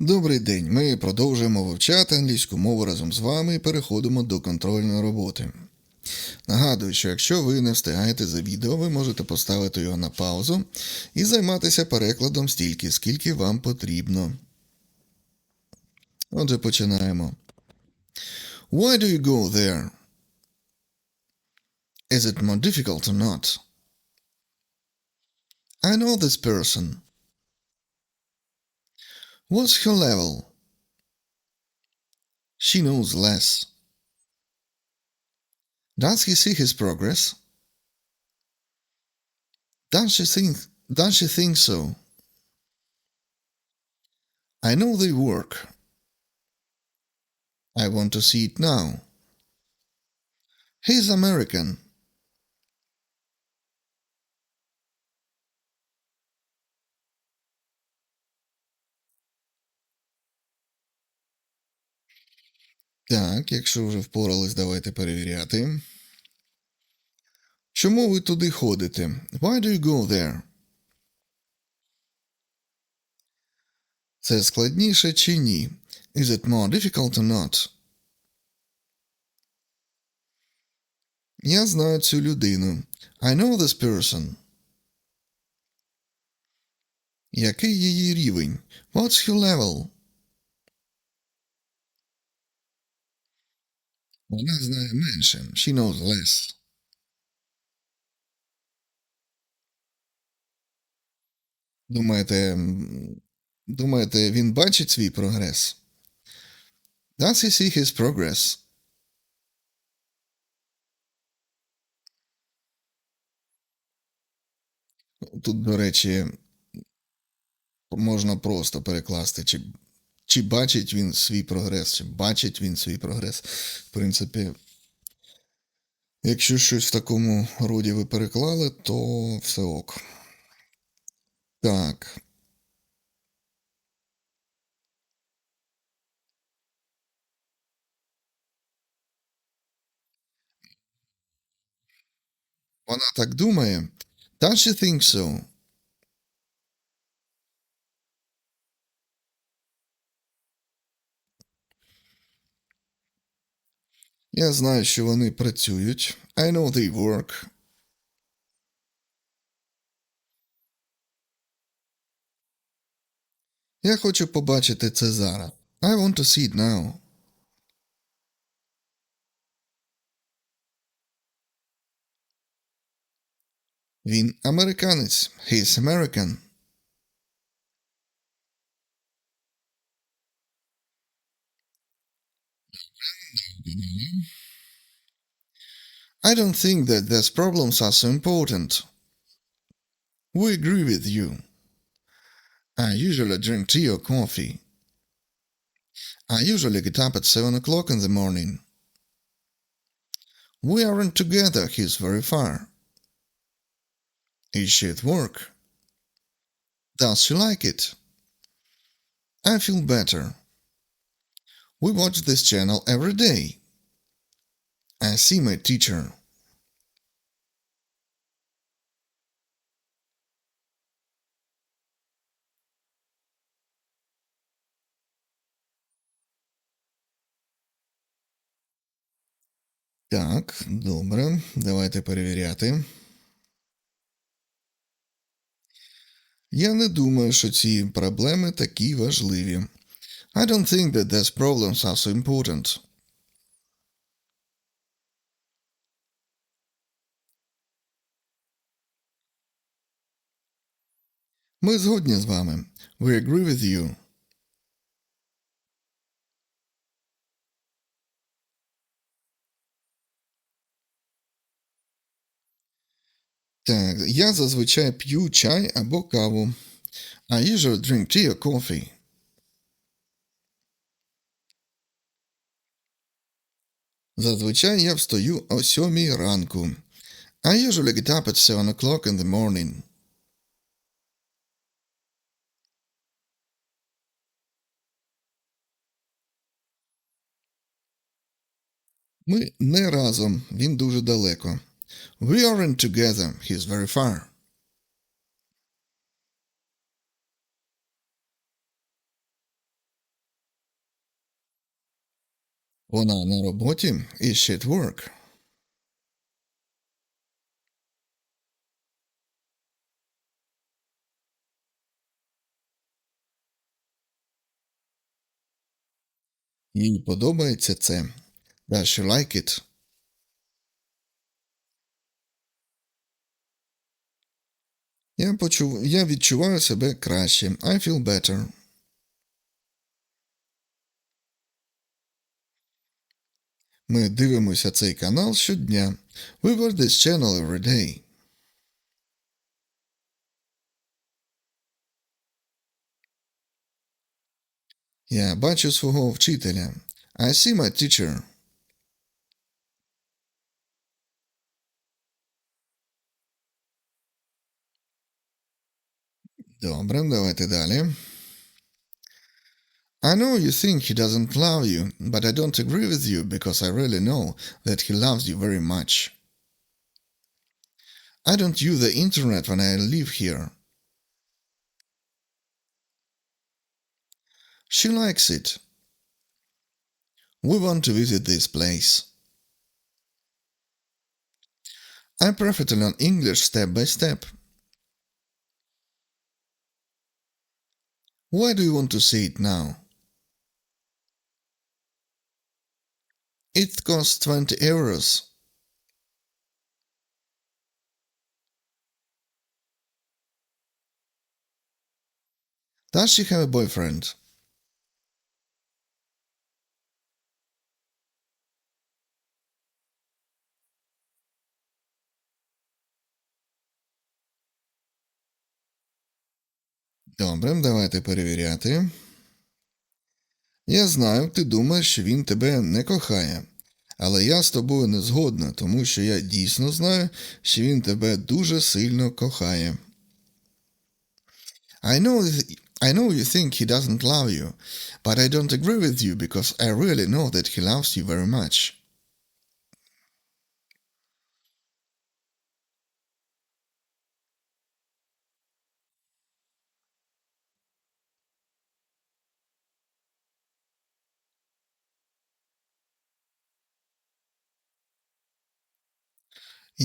Добрий день. Ми продовжуємо вивчати англійську мову разом з вами і переходимо до контрольної роботи. Нагадую, що якщо ви не встигаєте за відео, ви можете поставити його на паузу і займатися перекладом стільки, скільки вам потрібно. Отже, починаємо. Why do you go there? Is it more difficult or not? I know this person. What's her level? She knows less. Does he see his progress? Does she think does she think so? I know they work. I want to see it now. He's American. Так, якщо вже впорались, давайте перевіряти. Чому ви туди ходите? Why do you go there? Це складніше чи ні? Is it more difficult or not? Я знаю цю людину. I know this person. Який її рівень? What's her level? Вона знає менше. She knows less. Думаєте, думаєте, він бачить свій прогрес? Does he see his progress? Тут, до речі, можна просто перекласти, чи, чи бачить він свій прогрес, чи бачить він свій прогрес. В принципі, якщо щось в такому роді ви переклали, то все ок. Так. Вона так думає. Does she think so? Я знаю, що вони працюють. I know they work. Я хочу побачити це зараз. I want to see it now. Він американець. He's American. I don't think that these problems are so important. We agree with you. I usually drink tea or coffee. I usually get up at seven o'clock in the morning. We aren't together, he's very far. Is she at work? Does she like it? I feel better. We watch this channel every day. I see my teacher. Так, добре. Давайте перевіряти. Я не думаю, що ці проблеми такі важливі. I don't think that these problems are so important. Ми згодні з вами. We agree with you. Так, я зазвичай п'ю чай або каву. I usually drink tea or coffee. Зазвичай я встаю о сьомій ранку. I usually get up at seven o'clock in the morning. Ми не разом, він дуже далеко. We aren't together, he's very far. Вона на роботі і she at work? Їй подобається це. Does she like it? Я, почув... Я відчуваю себе краще. I feel better. Ми дивимося цей канал щодня. We watch this channel every day. Я бачу свого вчителя. I see my teacher. Добре, давайте далі. I know you think he doesn't love you, but I don't agree with you because I really know that he loves you very much. I don't use the internet when I live here. She likes it. We want to visit this place. I prefer to learn English step by step. Why do you want to see it now? It costs 20 euros. Does she have a boyfriend? Добре, давайте перевіряти. Я знаю, ти думаєш, що він тебе не кохає. Але я з тобою не згодна, тому що я дійсно знаю, що він тебе дуже сильно кохає. I know, I know you think he doesn't love you, but I don't agree with you because I really know that he loves you very much.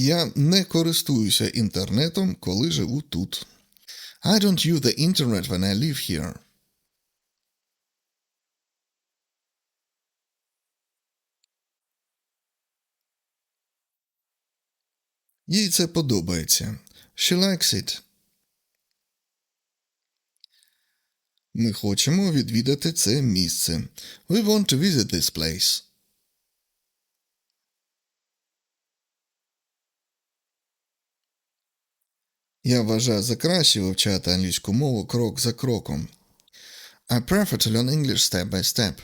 Я не користуюся інтернетом, коли живу тут. I don't use the internet when I live here. Їй це подобається. She likes it. Ми хочемо відвідати це місце. We want to visit this place. Я вважаю за краще вивчати англійську мову крок за кроком. I prefer to learn English step by step.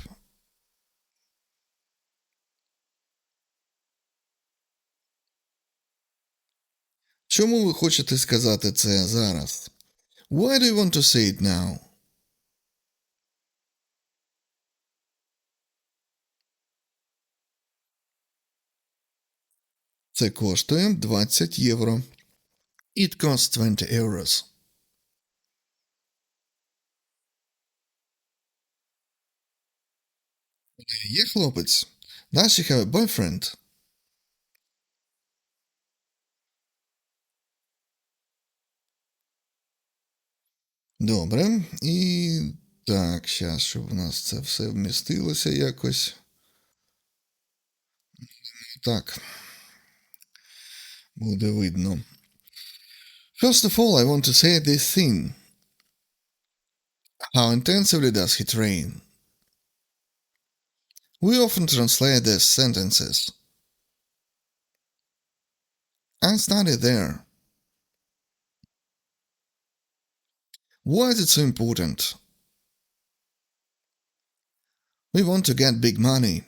Чому ви хочете сказати це зараз? Why do you want to say it now? Це коштує 20 євро. It costs 20 euros. Є хлопець. Does she have a boyfriend? Добре. І так, зараз, щоб у нас це все вмістилося якось. Так. Буде видно. First of all, I want to say this thing. How intensively does he train? We often translate these sentences. I study there. Why is it so important? We want to get big money.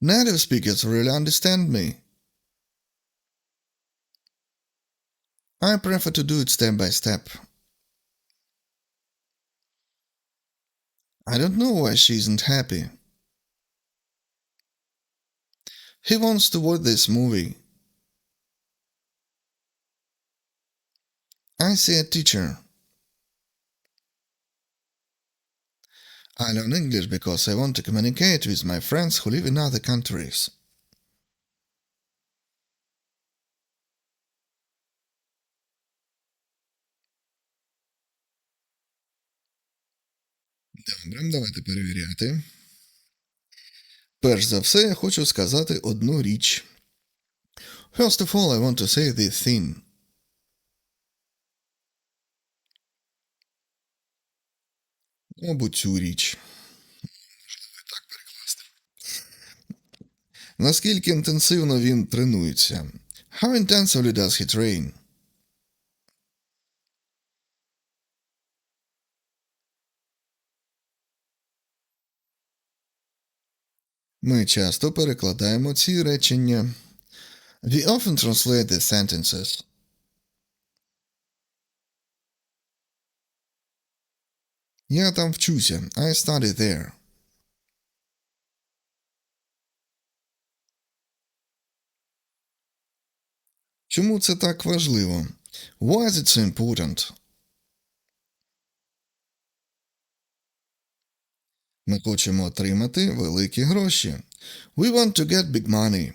Native speakers really understand me. I prefer to do it step by step. I don't know why she isn't happy. He wants to watch this movie. I see a teacher. I learn English because I want to communicate with my friends who live in other countries. Добре, давайте перевіряти. Перш за все, я хочу сказати одну річ. First of all, I want to say this thing. Мабуть, цю річ. Можливо, так перекласти. Наскільки інтенсивно він тренується? How intensively does he train? Ми часто перекладаємо ці речення. We often translate the sentences. Я там вчуся. I study there. Чому це так важливо? Why is it so important? Ми хочемо отримати великі гроші. We want to get big money.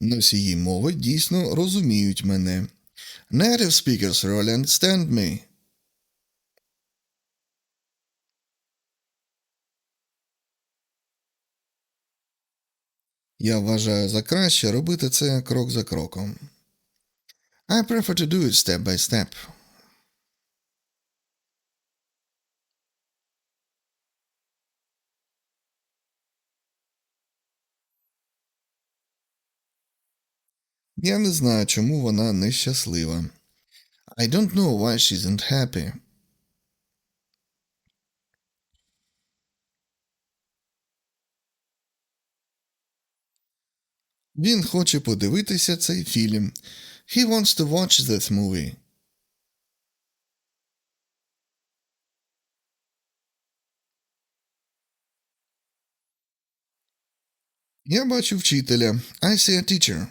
Носії мови дійсно розуміють мене. Native speakers really understand me. Я вважаю за краще робити це крок за кроком. I prefer to do it step by step. Я не знаю, чому вона нещаслива. I don't know why she isn't happy. Він хоче подивитися цей фільм. He wants to watch this movie. Я бачу вчителя. I see a teacher.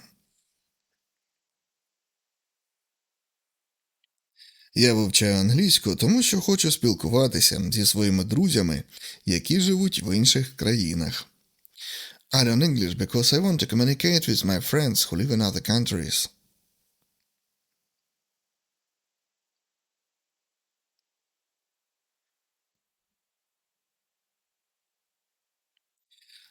Я вивчаю англійську, тому що хочу спілкуватися зі своїми друзями, які живуть в інших країнах. I learn English because I want to communicate with my friends who live in other countries.